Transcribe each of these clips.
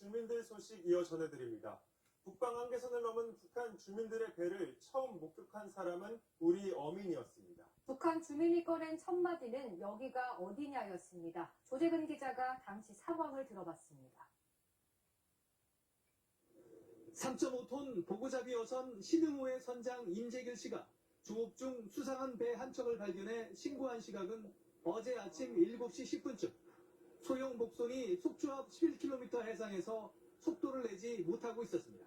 주민들 소식 이어 전해드립니다. 북방 한계선을 넘은 북한 주민들의 배를 처음 목격한 사람은 우리 어민이었습니다. 북한 주민이 꺼낸 첫 마디는 여기가 어디냐였습니다. 조재근 기자가 당시 상황을 들어봤습니다. 3.5톤 보고잡이 어선 신흥호의 선장 임재길 씨가 조업 중 수상한 배 한 척을 발견해 신고한 시각은 어제 아침 7시 10분쯤 소형 목선이 속초 앞 11km 해상에서 속도를 내지 못하고 있었습니다.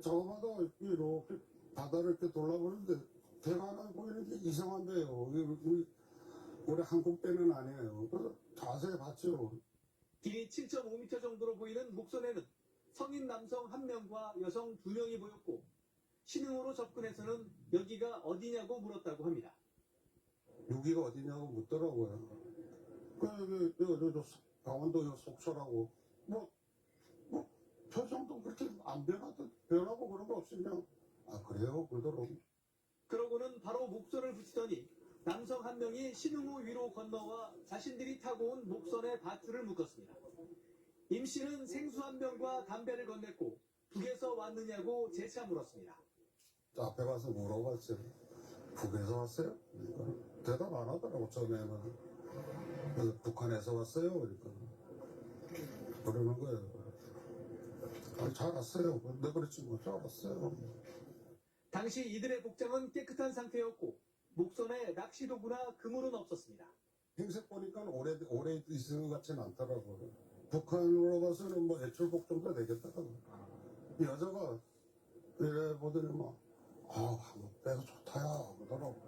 저마다 이렇게 바다를 이렇게 돌아보는데 하나 보이는 게 이상한데요. 우리, 우리 한국 배는 아니에요. 그래서 자세히 봤죠. 길이 7.5m 정도로 보이는 목선에는 성인 남성 한명과 여성 두명이 보였고 신흥호로 접근해서는 여기가 어디냐고 물었다고 합니다. 여기가 어디냐고 묻더라고요. 그, 여기, 저, 저, 저, 강원도 요 속초라고. 뭐, 뭐, 표정도 그렇게 안 변하던, 변하고 그런 거 없으면, 아, 그래요? 그러더라고. 그러고는 바로 목선을 붙이더니 남성 한 명이 신흥호 위로 건너와 자신들이 타고 온 목선에 밧줄을 묶었습니다. 임 씨는 생수 한 병과 담배를 건넸고 북에서 왔느냐고 재차 물었습니다. 앞에 가서 물어봤어요. 북에서 왔어요? 대답 안 하더라고, 처음에는. 그래서 북한에서 왔어요? 그러니까. 그러는 거예요. 아니, 잘 왔어요. 내가 그랬지 뭐, 잘 왔어요. 당시 이들의 복장은 깨끗한 상태였고 목선에 낚시 도구나 그물은 없었습니다. 행색 보니까 오래, 오래 있은 것 같지는 않더라고요. 북한으로 봐서는 뭐 애출복 정도. 이 여자가 이래 보더니 막, 아, 한국 배가 좋다야. 그러더라고.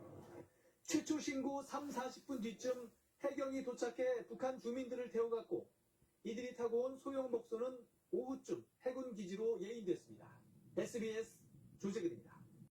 최초 신고 3, 40분 뒤쯤 해경이 도착해 북한 주민들을 태워갔고 이들이 타고 온 소형 목선은 오후쯤 해군 기지로 예인됐습니다. SBS.